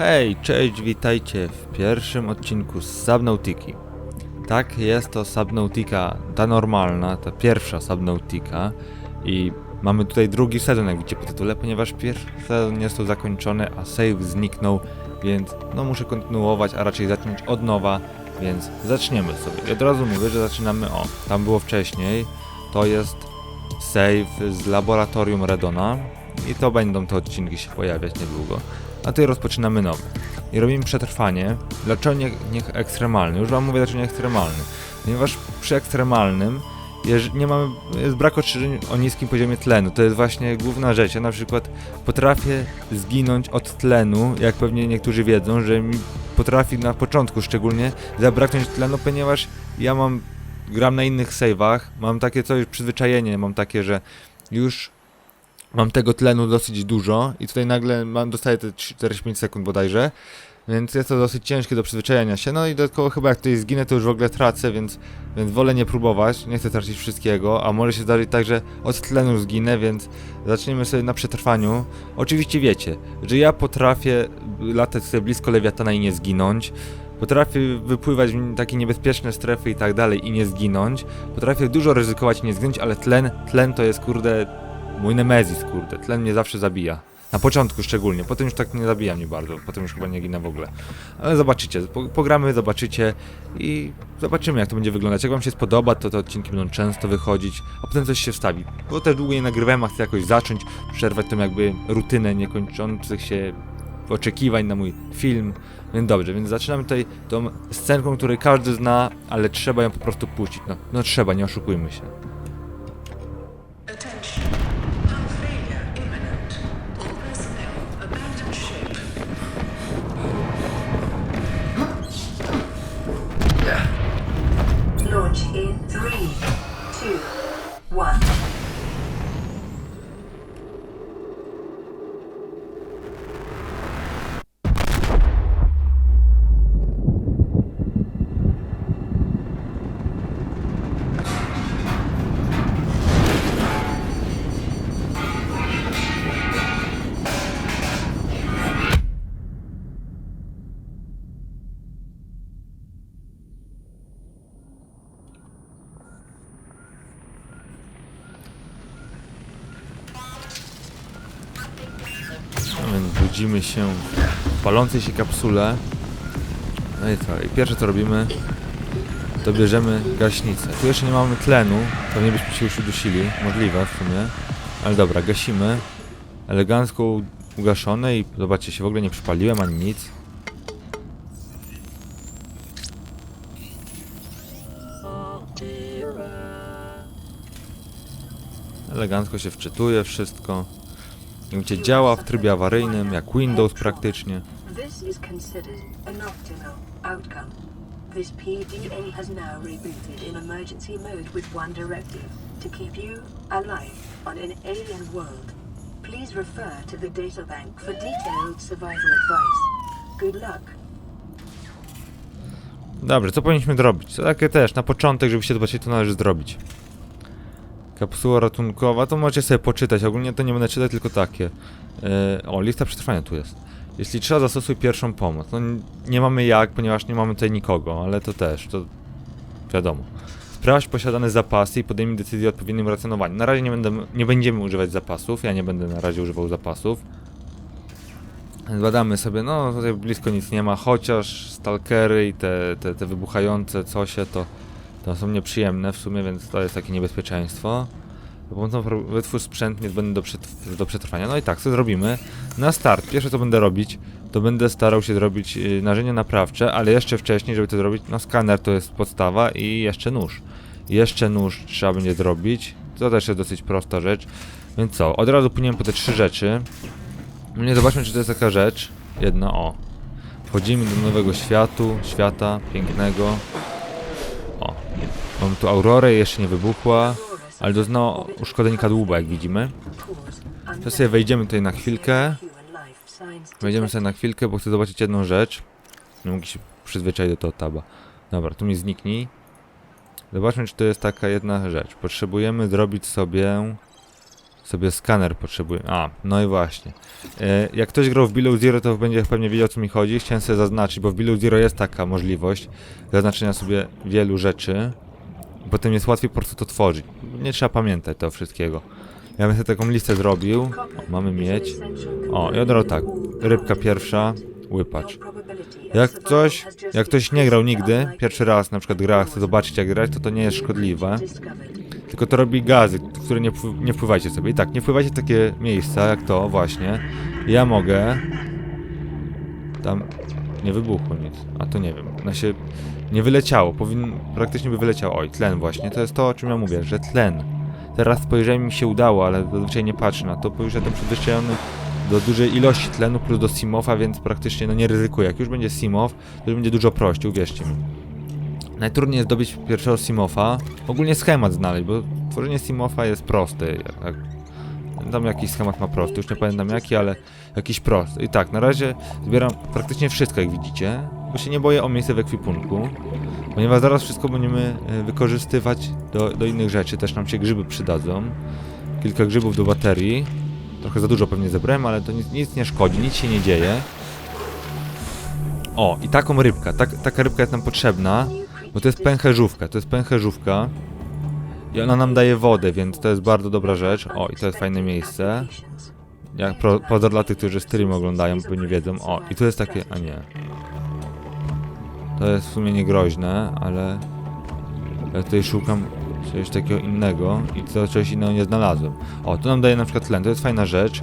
Hej, cześć, witajcie w pierwszym odcinku z Subnautiki. Tak, jest to Subnautica, ta normalna, ta pierwsza Subnautica i mamy tutaj drugi sezon, jak widzicie po tytule, ponieważ pierwszy sezon nie został zakończony, a save zniknął, więc no muszę kontynuować, a raczej zacząć od nowa, więc zaczniemy sobie. I od razu mówię, że zaczynamy, o, tam było wcześniej, to jest save z laboratorium Redona i to będą te odcinki się pojawiać niedługo. A tutaj rozpoczynamy nowy. I robimy przetrwanie. Dlaczego nie, nie ekstremalny? Już wam mówię, dlaczego nie ekstremalny. Ponieważ przy ekstremalnym nie mamy, jest brak ostrzeżeń o niskim poziomie tlenu. To jest właśnie główna rzecz. Ja na przykład potrafię zginąć od tlenu, jak pewnie niektórzy wiedzą, że mi potrafi na początku szczególnie zabraknąć tlenu, ponieważ ja mam, gram na innych save'ach, mam takie coś, przyzwyczajenie, mam takie, że już mam tego tlenu dosyć dużo i tutaj nagle mam, dostaję te 45 sekund bodajże, więc jest to dosyć ciężkie do przyzwyczajenia się. No i dodatkowo chyba jak tutaj zginę, to już w ogóle tracę, więc, więc wolę nie próbować, nie chcę tracić wszystkiego, a może się zdarzyć tak, że od tlenu zginę, więc zaczniemy sobie na przetrwaniu. Oczywiście wiecie, że ja potrafię latać sobie blisko lewiatana i nie zginąć, Potrafię wypływać w takie niebezpieczne strefy i tak dalej i nie zginąć. Potrafię dużo ryzykować i nie zginąć, ale tlen, tlen to jest kurde mój nemezis, kurde. Tlen mnie zawsze zabija. Na początku szczególnie, potem już tak nie zabija mnie bardzo, potem już chyba nie ginę w ogóle. Ale zobaczycie, po, pogramy, zobaczycie i zobaczymy jak to będzie wyglądać. Jak wam się spodoba, to te odcinki będą często wychodzić, a potem coś się wstawi. Bo też długo nie nagrywałem, a chcę jakoś zacząć, przerwać tą jakby rutynę niekończących się oczekiwań na mój film. Więc dobrze, więc zaczynamy tutaj tą scenką, której każdy zna, ale trzeba ją po prostu puścić. No, no trzeba, nie oszukujmy się. Budzimy się w palącej się kapsule. No i co? I pierwsze co robimy, to bierzemy gaśnicę. Tu jeszcze nie mamy tlenu, pewnie byśmy się już udusili, możliwe w sumie. Ale dobra, gasimy. Elegancko ugaszone i zobaczcie, się w ogóle nie przypaliłem ani nic. Elegancko się wczytuje wszystko. Widzicie, działa w trybie awaryjnym, jak Windows praktycznie. This is considered an optimal outcome. This PDA has now rebooted in emergency mode with one directive to keep you alive on an alien world. Please refer to the databank for detailed survival advice. Good luck. Dobrze, co powinniśmy zrobić? To takie też, na początek, żebyście zobaczyli, co należy zrobić. Kapsuła ratunkowa, to możecie sobie poczytać. Ogólnie to nie będę czytać, tylko takie. Yy, o, lista przetrwania tu jest. Jeśli trzeba, zastosuj pierwszą pomoc. No nie mamy jak, ponieważ nie mamy tutaj nikogo, ale to też, to wiadomo. Sprawdź posiadane zapasy i podejmij decyzję o odpowiednim racjonowaniu. Na razie nie, będę, nie będziemy używać zapasów, ja nie będę na razie używał zapasów. Badamy sobie, no tutaj blisko nic nie ma, chociaż stalkery i te, te, te wybuchające cosie to, to są nieprzyjemne w sumie, więc to jest takie niebezpieczeństwo. Za pomocą wytwórz sprzęt niezbędny do, do przetrwania. No i tak, co zrobimy? Na start, pierwsze co będę robić, to będę starał się zrobić yy, narzędzia naprawcze, ale jeszcze wcześniej, żeby to zrobić, no skaner to jest podstawa i jeszcze nóż. Jeszcze nóż trzeba będzie zrobić, to też jest dosyć prosta rzecz. Więc co, od razu płyniemy po te trzy rzeczy. Nie zobaczmy, czy to jest taka rzecz. Jedna, o. Wchodzimy do nowego światu, świata pięknego. O. Mamy tu aurorę, jeszcze nie wybuchła, ale doznała uszkodzeń kadłuba, jak widzimy. To sobie wejdziemy tutaj na chwilkę. Wejdziemy sobie na chwilkę, bo chcę zobaczyć jedną rzecz. Nie mogę się przyzwyczaić do tego taba. Dobra, tu mi zniknij. Zobaczmy, czy to jest taka jedna rzecz. Potrzebujemy zrobić sobie sobie skaner potrzebuję. A, no i właśnie. E, jak ktoś grał w Below Zero, to będzie pewnie wiedział o co mi chodzi. Chciałem sobie zaznaczyć, bo w Below Zero jest taka możliwość zaznaczenia sobie wielu rzeczy. Potem jest łatwiej po prostu to tworzyć. Nie trzeba pamiętać tego wszystkiego. Ja bym sobie taką listę zrobił. Mamy mieć. O, i od razu tak. Rybka pierwsza, łypacz. Jak ktoś, jak ktoś nie grał nigdy, pierwszy raz na przykład gra, chce zobaczyć jak grać, to to nie jest szkodliwe. Tylko to robi gazy, które nie, wpły- nie wpływajcie sobie. I tak, nie wpływajcie w takie miejsca jak to właśnie. Ja mogę... Tam nie wybuchło nic. A to nie wiem. Na się nie wyleciało. Powin... Praktycznie by wyleciało. Oj, tlen właśnie. To jest to, o czym ja mówię, że tlen. Teraz spojrzałem mi się udało, ale zazwyczaj nie patrzę na to, bo już jestem przyzwyczajony do dużej ilości tlenu plus do Simowa, więc praktycznie no nie ryzykuję. Jak już będzie Simow, to będzie dużo prościej, uwierzcie mi. Najtrudniej jest zdobyć pierwszego Simofa. Ogólnie schemat znaleźć, bo tworzenie Simofa jest proste. Jak, tam jakiś schemat ma prosty, już nie pamiętam jaki, ale jakiś prosty. I tak, na razie zbieram praktycznie wszystko, jak widzicie, bo się nie boję o miejsce w ekwipunku, ponieważ zaraz wszystko będziemy e, wykorzystywać do, do innych rzeczy, też nam się grzyby przydadzą. Kilka grzybów do baterii. Trochę za dużo pewnie zebrałem, ale to nic, nic nie szkodzi, nic się nie dzieje. O, i taką rybkę, tak, taka rybka jest nam potrzebna. Bo to jest pęcherzówka, to jest pęcherzówka. I ona nam daje wodę, więc to jest bardzo dobra rzecz. O, i to jest fajne miejsce. Jak pro, poza dla tych, którzy stream oglądają, bo nie wiedzą. O, i tu jest takie... a nie. To jest w sumie niegroźne, ale... Ja tutaj szukam czegoś takiego innego i to czegoś innego nie znalazłem. O, tu nam daje na przykład tlen, to jest fajna rzecz.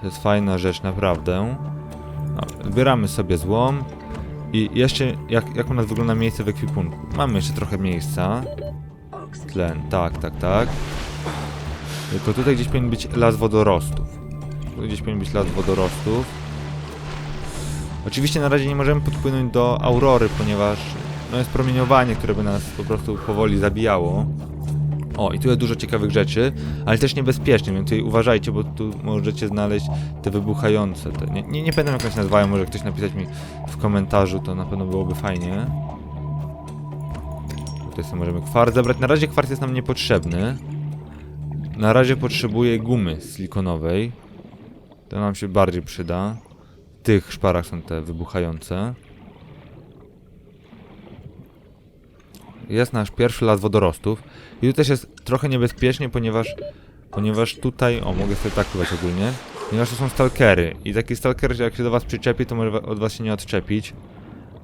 To jest fajna rzecz, naprawdę. No, zbieramy sobie złom. I jeszcze, jak, jak u nas wygląda miejsce w ekwipunku? Mamy jeszcze trochę miejsca. Tlen, tak, tak, tak. Tylko tutaj gdzieś powinien być las wodorostów. Tu gdzieś powinien być las wodorostów. Oczywiście na razie nie możemy podpłynąć do Aurory, ponieważ no jest promieniowanie, które by nas po prostu powoli zabijało. O, i tu jest dużo ciekawych rzeczy, ale też niebezpiecznie, więc tutaj uważajcie, bo tu możecie znaleźć te wybuchające. Te, nie, nie, nie pamiętam jak one się nazywają, może ktoś napisać mi w komentarzu, to na pewno byłoby fajnie. Tutaj sobie możemy kwarc zabrać. Na razie kwarc jest nam niepotrzebny. Na razie potrzebuję gumy silikonowej. To nam się bardziej przyda. W tych szparach są te wybuchające. Jest nasz pierwszy las wodorostów. I tu też jest trochę niebezpiecznie, ponieważ ponieważ tutaj, o mogę sobie tak ogólnie, ponieważ to są stalkery i taki stalker jak się do was przyczepi, to może od was się nie odczepić.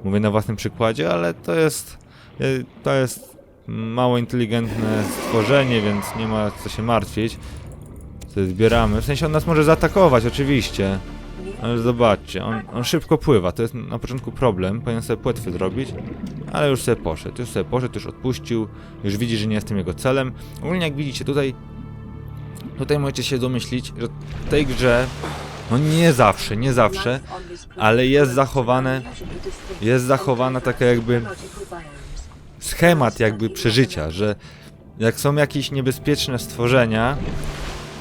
Mówię na własnym przykładzie, ale to jest y, to jest mało inteligentne stworzenie, więc nie ma co się martwić. Co zbieramy, w sensie on nas może zaatakować oczywiście, ale zobaczcie, on, on szybko pływa, to jest na początku problem, powinien sobie płetwy zrobić, ale już sobie poszedł, już sobie poszedł, już odpuścił, już widzi, że nie jestem jego celem. Ogólnie jak widzicie tutaj, tutaj możecie się domyślić, że w tej grze, no nie zawsze, nie zawsze, ale jest zachowane, jest zachowana taka jakby schemat jakby przeżycia, że jak są jakieś niebezpieczne stworzenia,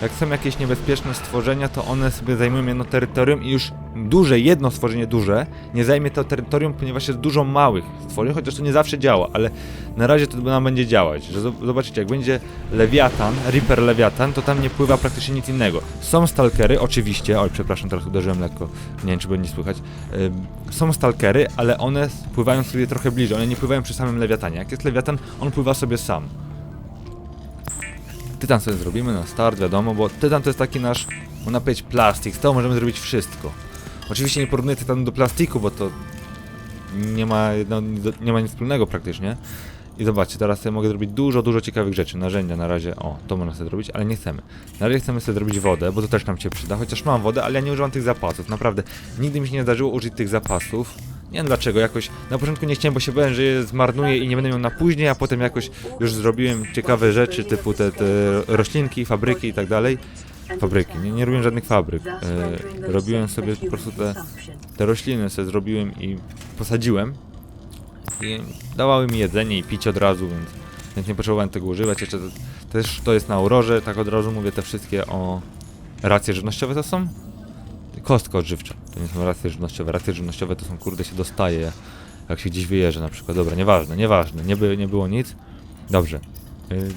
jak są jakieś niebezpieczne stworzenia, to one sobie zajmują jedno terytorium i już duże, jedno stworzenie duże nie zajmie to terytorium, ponieważ jest dużo małych stworzeń, chociaż to nie zawsze działa, ale na razie to nam będzie działać, że zob- zobaczycie, jak będzie Lewiatan, Reaper Lewiatan, to tam nie pływa praktycznie nic innego. Są stalkery, oczywiście, oj przepraszam, teraz uderzyłem lekko, nie wiem czy będzie słychać, są stalkery, ale one pływają sobie trochę bliżej, one nie pływają przy samym Lewiatanie. Jak jest Lewiatan, on pływa sobie sam. Tytan sobie zrobimy na start, wiadomo, bo tytan to jest taki nasz, można powiedzieć, plastik. Z tego możemy zrobić wszystko. Oczywiście nie porównuję tytanu do plastiku, bo to nie ma, no, nie ma nic wspólnego praktycznie. I zobaczcie, teraz sobie mogę zrobić dużo, dużo ciekawych rzeczy. Narzędzia na razie, o, to można sobie zrobić, ale nie chcemy. Na razie chcemy sobie zrobić wodę, bo to też nam się przyda, chociaż mam wodę, ale ja nie używam tych zapasów, naprawdę. Nigdy mi się nie zdarzyło użyć tych zapasów. Nie wiem dlaczego, jakoś na początku nie chciałem, bo się bałem, że je zmarnuję i nie będę miał na później, a potem jakoś już zrobiłem ciekawe rzeczy, typu te, te roślinki, fabryki i tak dalej. Fabryki, nie, nie robiłem żadnych fabryk. E, robiłem sobie po prostu te, te rośliny sobie zrobiłem i posadziłem. I dawały mi jedzenie i pić od razu, więc, więc nie potrzebowałem tego używać. Jeszcze to, też to jest na aurorze, tak od razu mówię te wszystkie o racje żywnościowe to są? Kostka odżywcza. To nie są racje żywnościowe. Racje żywnościowe to są kurde się dostaje, jak się gdzieś wyjeżdża na przykład. Dobra, nieważne, nieważne. Nie, by, nie było nic. Dobrze. Y,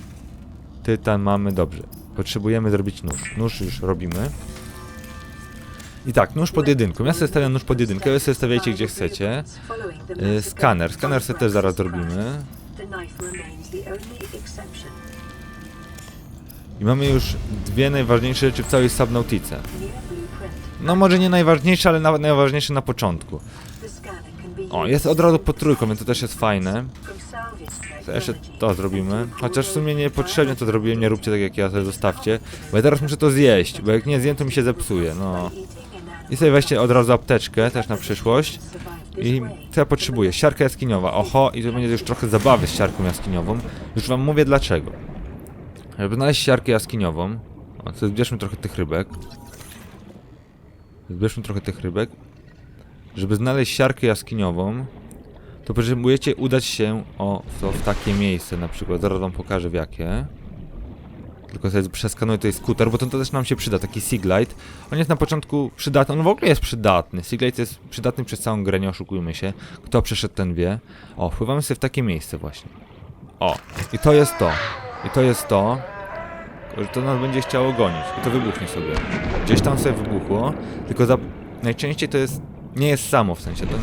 tytan mamy, dobrze. Potrzebujemy zrobić nóż. Nóż już robimy. I tak, nóż pod jedynką. Ja sobie stawiam nóż pod jedynkę, wy sobie stawiajcie gdzie chcecie. Y, Skaner. Skaner sobie też zaraz zrobimy. I mamy już dwie najważniejsze rzeczy w całej Subnautice. No może nie najważniejsze, ale najważniejsze na początku. O, jest od razu pod trójką, więc to też jest fajne. To jeszcze to zrobimy. Chociaż w sumie niepotrzebnie to zrobiłem, nie róbcie tak jak ja, sobie zostawcie. Bo ja teraz muszę to zjeść, bo jak nie zjem to mi się zepsuje, no. I sobie weźcie od razu apteczkę, też na przyszłość. I co ja potrzebuję? Siarka jaskiniowa. Oho, i to będzie już trochę zabawy z siarką jaskiniową. Już wam mówię dlaczego. Żeby znaleźć siarkę jaskiniową, o, to zbierzmy trochę tych rybek. Zbierzmy trochę tych rybek. Żeby znaleźć siarkę jaskiniową, to potrzebujecie udać się o to w takie miejsce na przykład. Zaraz wam pokażę w jakie. Tylko sobie przeskanuję tutaj skuter, bo to, to też nam się przyda, taki Siglite. On jest na początku przydatny, on w ogóle jest przydatny. Siglite jest przydatny przez całą grę, nie oszukujmy się. Kto przeszedł, ten wie. O, wpływamy sobie w takie miejsce właśnie. O, i to jest to. I to jest to. Że to nas będzie chciało gonić. I to wybuchnie sobie. Gdzieś tam sobie wybuchło, tylko za... najczęściej to jest... Nie jest samo w sensie, to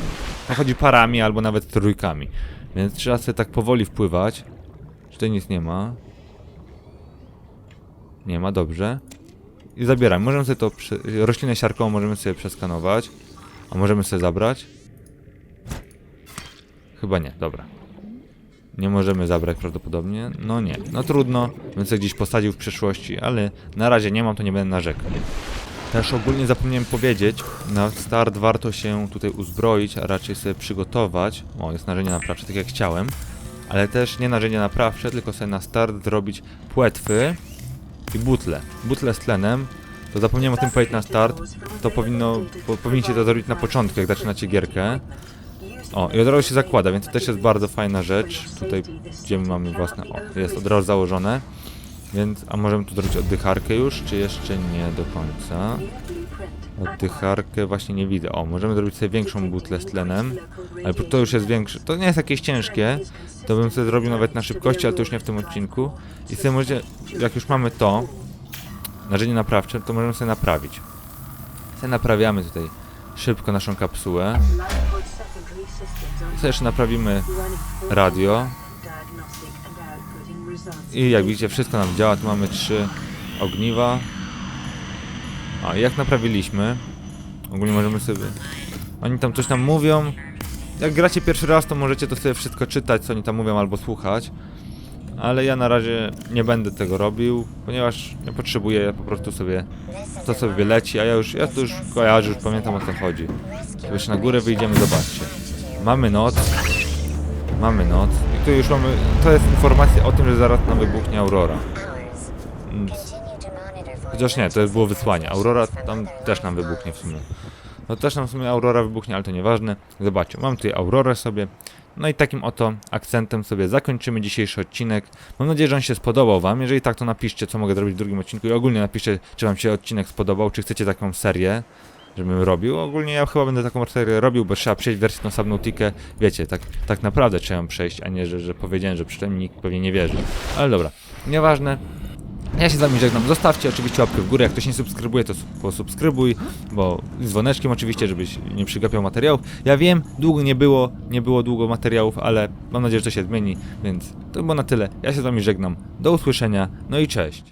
to chodzi parami albo nawet trójkami. Więc trzeba sobie tak powoli wpływać. Czy tutaj nic nie ma? Nie ma, dobrze. I zabieram. Możemy sobie to. Przy... Roślinę siarką możemy sobie przeskanować. A możemy sobie zabrać? Chyba nie, dobra. Nie możemy zabrać prawdopodobnie. No nie, no trudno. Sobie gdzieś posadził w przyszłości, ale na razie nie mam, to nie będę narzekał. Też ogólnie zapomniałem powiedzieć, na start warto się tutaj uzbroić, a raczej sobie przygotować. O, jest narzędzie naprawcze, tak jak chciałem. Ale też nie narzędzie naprawcze, tylko sobie na start zrobić płetwy i butle. Butle z tlenem. To zapomniałem o tym powiedzieć na start. To powinno, po, powinniście to zrobić na początku, jak zaczynacie gierkę. O, i od razu się zakłada, więc to też jest bardzo fajna rzecz. Tutaj, gdzie my mamy własne... O, jest od razu założone. Więc, a możemy tu zrobić oddycharkę już, czy jeszcze nie do końca? Oddycharkę właśnie nie widzę. O, możemy zrobić sobie większą butlę z tlenem. Ale to już jest większe. To nie jest jakieś ciężkie. To bym sobie zrobił nawet na szybkości, ale to już nie w tym odcinku. I sobie możecie, jak już mamy to, narzędzie naprawcze, to możemy sobie naprawić. Sobie naprawiamy tutaj szybko naszą kapsułę. Jeszcze naprawimy radio. I jak widzicie, wszystko nam działa. Tu mamy trzy ogniwa. A jak naprawiliśmy, ogólnie możemy sobie. Oni tam coś nam mówią. Jak gracie pierwszy raz, to możecie to sobie wszystko czytać, co oni tam mówią, albo słuchać. Ale ja na razie nie będę tego robił, ponieważ nie potrzebuję, ja po prostu sobie to sobie leci, a ja już, ja już kojarzę, już pamiętam o co chodzi. Jeszcze na górę wyjdziemy, zobaczcie. Mamy noc. Mamy noc. I tu już mamy, to jest informacja o tym, że zaraz nam wybuchnie Aurora. Chociaż nie, to było wysłanie. Aurora tam też nam wybuchnie w sumie. No też nam w sumie Aurora wybuchnie, ale to nieważne. Zobaczcie, mam tutaj Aurorę sobie. No i takim oto akcentem sobie zakończymy dzisiejszy odcinek. Mam nadzieję, że on się spodobał wam. Jeżeli tak, to napiszcie, co mogę zrobić w drugim odcinku. I ogólnie napiszcie, czy wam się odcinek spodobał, czy chcecie taką serię, żebym robił. Ogólnie ja chyba będę taką serię robił, bo trzeba przejść wersję tą Subnautikę. Wiecie, tak, tak naprawdę trzeba ją przejść, a nie, że, że powiedziałem, że przynajmniej nikt pewnie nie wierzy. Ale dobra, nieważne. Ja się z wami żegnam. Zostawcie oczywiście łapkę w górę. Jak ktoś nie subskrybuje, to sub- posubskrybuj, bo z dzwoneczkiem oczywiście, żebyś nie przygapiał materiałów. Ja wiem, długo nie było, nie było długo materiałów, ale mam nadzieję, że to się zmieni, więc to było na tyle. Ja się z wami żegnam. Do usłyszenia, no i cześć.